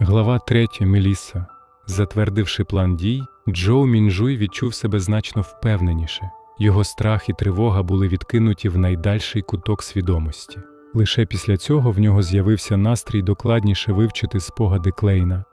Глава 3. Мелісса. Затвердивши план дій, Джоу Мінжуй відчув себе значно впевненіше. Його страх і тривога були відкинуті в найдальший куток свідомості. Лише після цього в нього з'явився настрій докладніше вивчити спогади Клейна.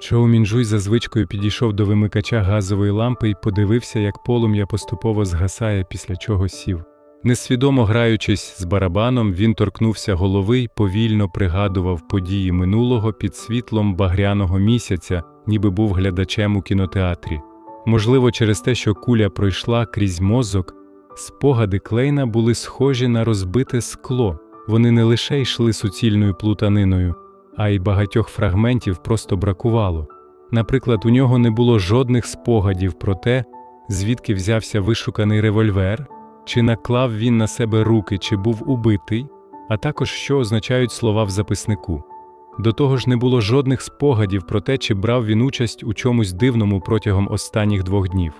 Чоу Мінжуй за звичкою підійшов до вимикача газової лампи і подивився, як полум'я поступово згасає, після чого сів. Несвідомо граючись з барабаном, він торкнувся голови й повільно пригадував події минулого під світлом багряного місяця, ніби був глядачем у кінотеатрі. Можливо, через те, що куля пройшла крізь мозок, спогади Клейна були схожі на розбите скло. Вони не лише йшли суцільною плутаниною, а й багатьох фрагментів просто бракувало. Наприклад, у нього не було жодних спогадів про те, звідки взявся вишуканий револьвер, чи наклав він на себе руки, чи був убитий, а також що означають слова в записнику. До того ж, не було жодних спогадів про те, чи брав він участь у чомусь дивному протягом останніх двох днів.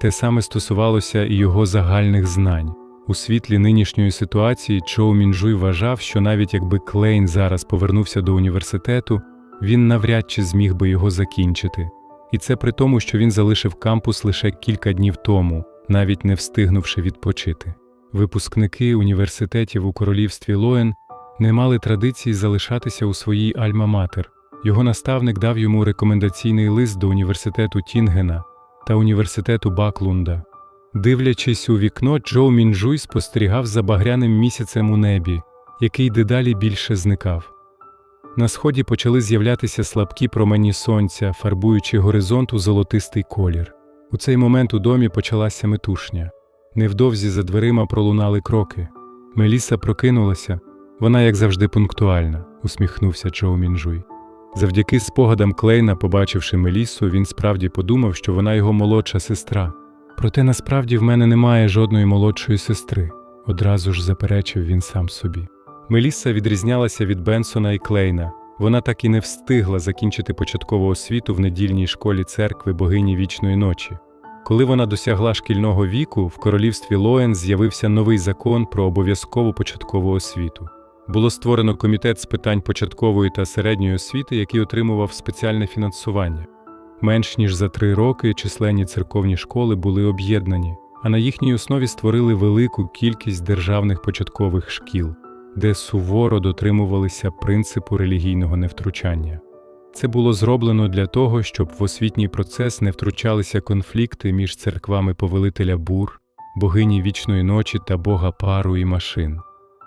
Те саме стосувалося і його загальних знань. У світлі нинішньої ситуації Чоу Мінжуй вважав, що навіть якби Клейн зараз повернувся до університету, він навряд чи зміг би його закінчити. І це при тому, що він залишив кампус лише кілька днів тому, навіть не встигнувши відпочити. Випускники університетів у королівстві Лоен не мали традиції залишатися у своїй альма-матер. Його наставник дав йому рекомендаційний лист до університету Тінгена та університету Баклунда. Дивлячись у вікно, Джоу Мінджуй спостерігав за багряним місяцем у небі, який дедалі більше зникав. На сході почали з'являтися слабкі промені сонця, фарбуючи горизонт у золотистий колір. У цей момент у домі почалася метушня. Невдовзі за дверима пролунали кроки. Меліса прокинулася, вона, як завжди, пунктуальна, усміхнувся Чоу Мінжуй. Завдяки спогадам Клейна, побачивши Мелісу, він справді подумав, що вона його молодша сестра. Проте насправді в мене немає жодної молодшої сестри, одразу ж заперечив він сам собі. Мелісса відрізнялася від Бенсона і Клейна. Вона так і не встигла закінчити початкову освіту в недільній школі церкви богині вічної ночі. Коли вона досягла шкільного віку, в королівстві Лоен з'явився новий закон про обов'язкову початкову освіту. Було створено комітет з питань початкової та середньої освіти, який отримував спеціальне фінансування. Менш ніж за три роки численні церковні школи були об'єднані, а на їхній основі створили велику кількість державних початкових шкіл, де суворо дотримувалися принципу релігійного невтручання. Це було зроблено для того, щоб в освітній процес не втручалися конфлікти між церквами повелителя бур, богині вічної ночі та бога пару і машин.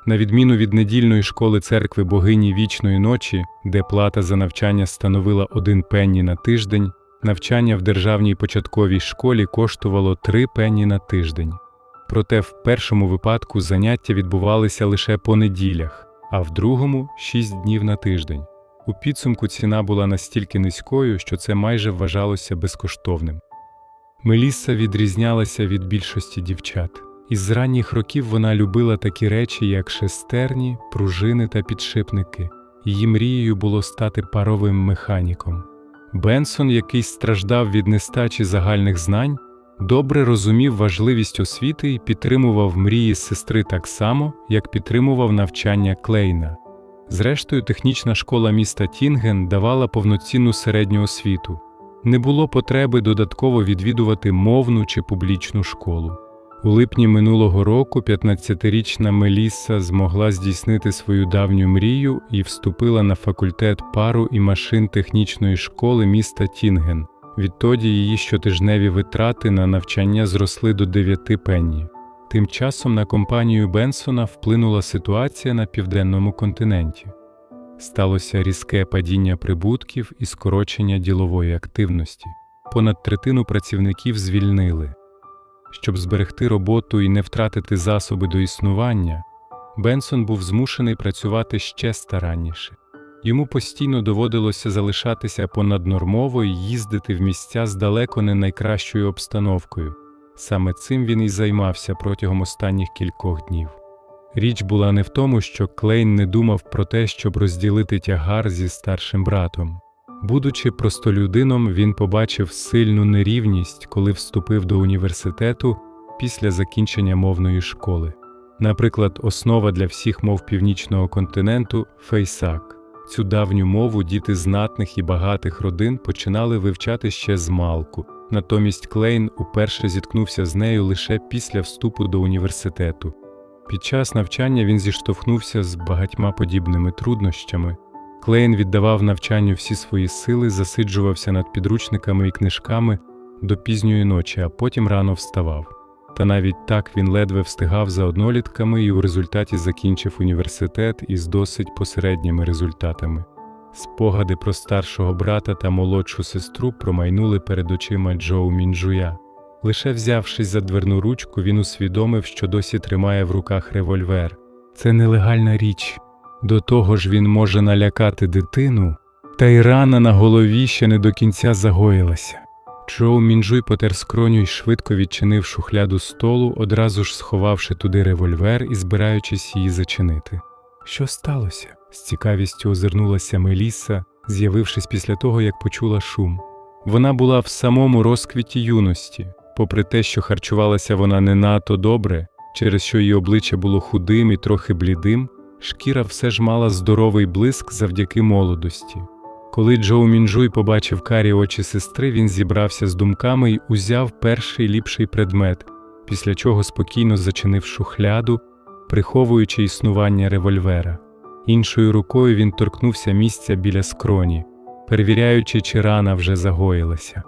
На відміну від недільної школи церкви богині вічної ночі, де плата за навчання становила один пенні на тиждень, навчання в державній початковій школі коштувало три пенні на тиждень. Проте в першому випадку заняття відбувалися лише по неділях, а в другому шість днів на тиждень. У підсумку ціна була настільки низькою, що це майже вважалося безкоштовним. Мелісса відрізнялася від більшості дівчат. Із ранніх років вона любила такі речі, як шестерні, пружини та підшипники. Її мрією було стати паровим механіком. Бенсон, який страждав від нестачі загальних знань, добре розумів важливість освіти і підтримував мрії сестри так само, як підтримував навчання Клейна. Зрештою, технічна школа міста Тінген давала повноцінну середню освіту. Не було потреби додатково відвідувати мовну чи публічну школу. У липні минулого року 15-річна Мелісса змогла здійснити свою давню мрію і вступила на факультет пару і машин технічної школи міста Тінген. Відтоді її щотижневі витрати на навчання зросли до 9 пенні. Тим часом на компанію Бенсона вплинула ситуація на південному континенті. Сталося різке падіння прибутків і скорочення ділової активності. Понад третину працівників звільнили. Щоб зберегти роботу і не втратити засоби до існування, Бенсон був змушений працювати ще старанніше. Йому постійно доводилося залишатися понаднормово і їздити в місця з далеко не найкращою обстановкою. Саме цим він і займався протягом останніх кількох днів. Річ була не в тому, що Клейн не думав про те, щоб розділити тягар зі старшим братом. Будучи простолюдином, він побачив сильну нерівність, коли вступив до університету після закінчення мовної школи. Наприклад, основа для всіх мов північного континенту фейсак. Цю давню мову діти знатних і багатих родин починали вивчати ще з малку. Натомість Клейн уперше зіткнувся з нею лише після вступу до університету. Під час навчання він зіштовхнувся з багатьма подібними труднощами. Клейн віддавав навчанню всі свої сили, засиджувався над підручниками і книжками до пізньої ночі, а потім рано вставав. Та навіть так він ледве встигав за однолітками і у результаті закінчив університет із досить посередніми результатами. Спогади про старшого брата та молодшу сестру промайнули перед очима Джоу Мінджуя. Лише взявшись за дверну ручку, він усвідомив, що досі тримає в руках револьвер. Це нелегальна річ. До того ж він може налякати дитину, та й рана на голові ще не до кінця загоїлася. Джоу Мінджуй потер скроню й швидко відчинив шухляду столу, одразу ж сховавши туди револьвер і збираючись її зачинити. Що сталося? з цікавістю озирнулася Меліса, з'явившись після того, як почула шум. Вона була в самому розквіті юності, попри те, що харчувалася вона не надто добре, через що її обличчя було худим і трохи блідим, шкіра все ж мала здоровий блиск завдяки молодості. Коли Джоу Мінджуй побачив карі очі сестри, він зібрався з думками й узяв перший ліпший предмет, після чого спокійно зачинив шухляду, приховуючи існування револьвера. Іншою рукою він торкнувся місця біля скроні, перевіряючи, чи рана вже загоїлася.